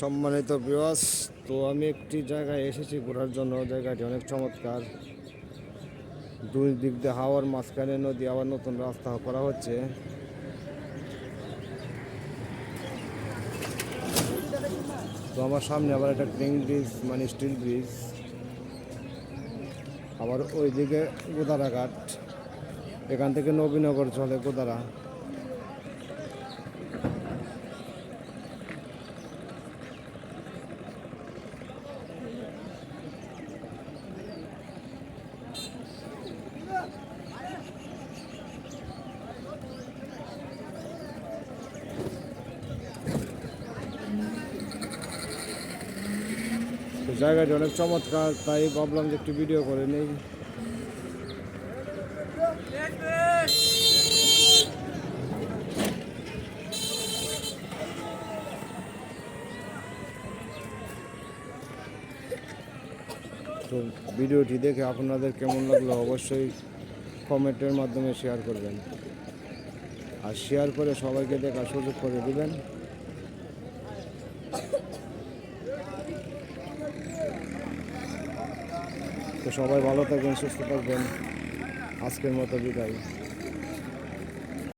সম্মানিত বিওয়াস তো আমি একটি জায়গায় এসেছি ঘোরার জন্য। জায়গাটি অনেক চমৎকার। দুই দিক দিয়ে হাওয়ার মাঝখানে নদী, আবার নতুন রাস্তা করা হচ্ছে। তো আমার সামনে আবার একটা ক্রিং ব্রিজ মানে স্টিল ব্রিজ। আবার ওইদিকে গোদারা ঘাট এখান থেকে নবীনগর চলে গোদারা। তো জায়গাটি অনেক চমৎকার, তাই ভাবলাম যে একটু ভিডিও করে নেই। তো ভিডিওটি দেখে আপনাদের কেমন লাগল অবশ্যই কমেন্টের মাধ্যমে শেয়ার করবেন। আর শেয়ার করে সবাইকে দেখার সুযোগ করে দিবেন। তো সবাই ভালো থাকবেন সুস্থ থাকবেন। আজকের মতো বিদায়।